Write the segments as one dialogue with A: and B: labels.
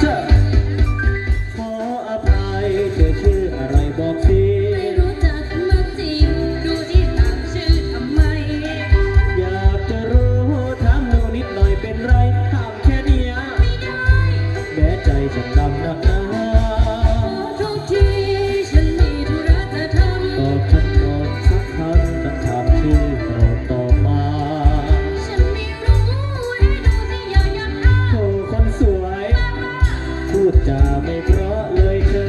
A: 자. จะไม่เพราะเลยเธอ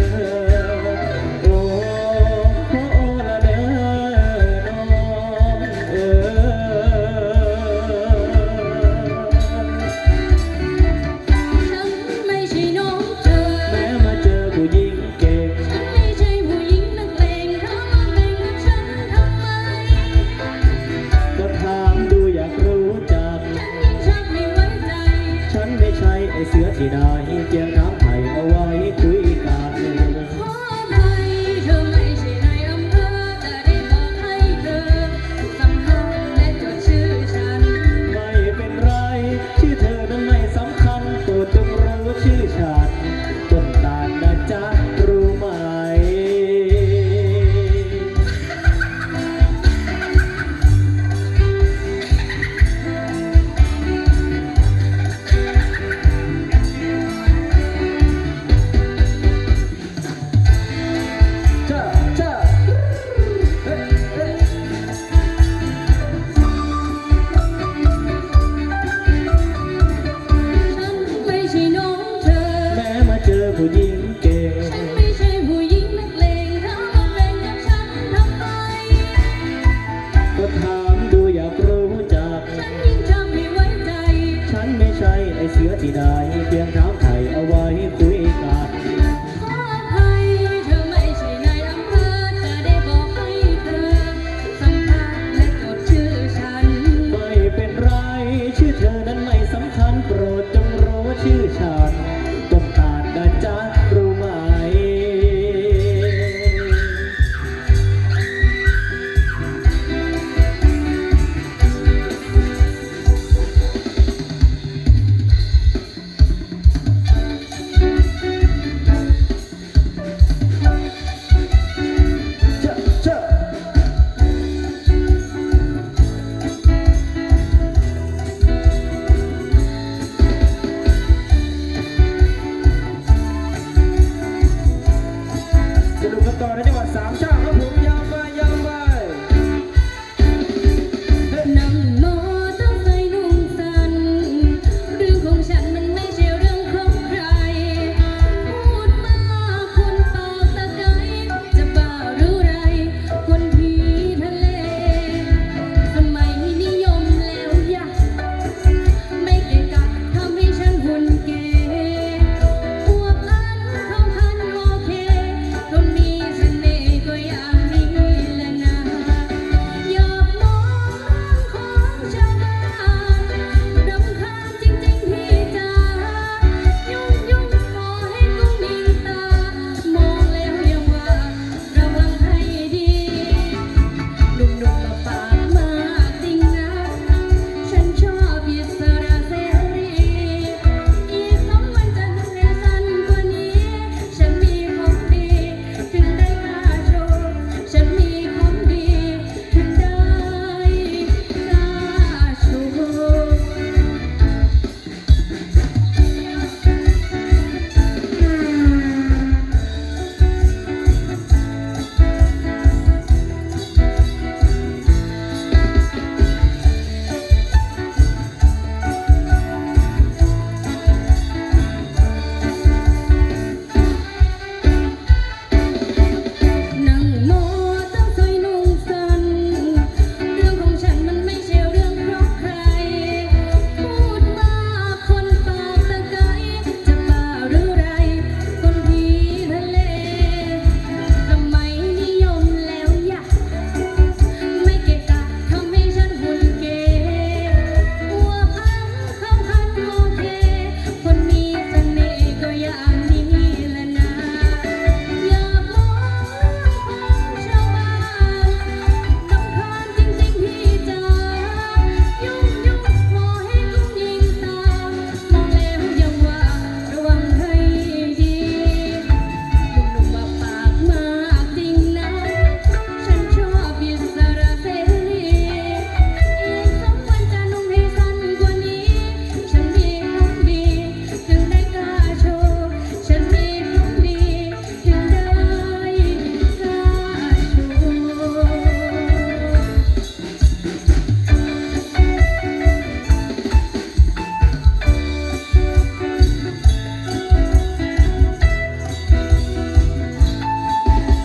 A: โอ้โอละเด้อน้องเออ
B: ฉันไม่ใช่น้องเธอ
A: แม้มาเจอผู้หญิงเก่ง
B: ฉันไม่ใช่ผู้หญิงนักเลงเธอมาเป็ฉันทำไม
A: ก็ถามดูอยากรู้จัก
B: ฉันยังชักไม่ไว้ใจ
A: ฉันไม่ใช่ไอเสือที่ได้ ที่ได้ ต่
B: อใน
A: จั
B: งหวั
A: ด
B: สา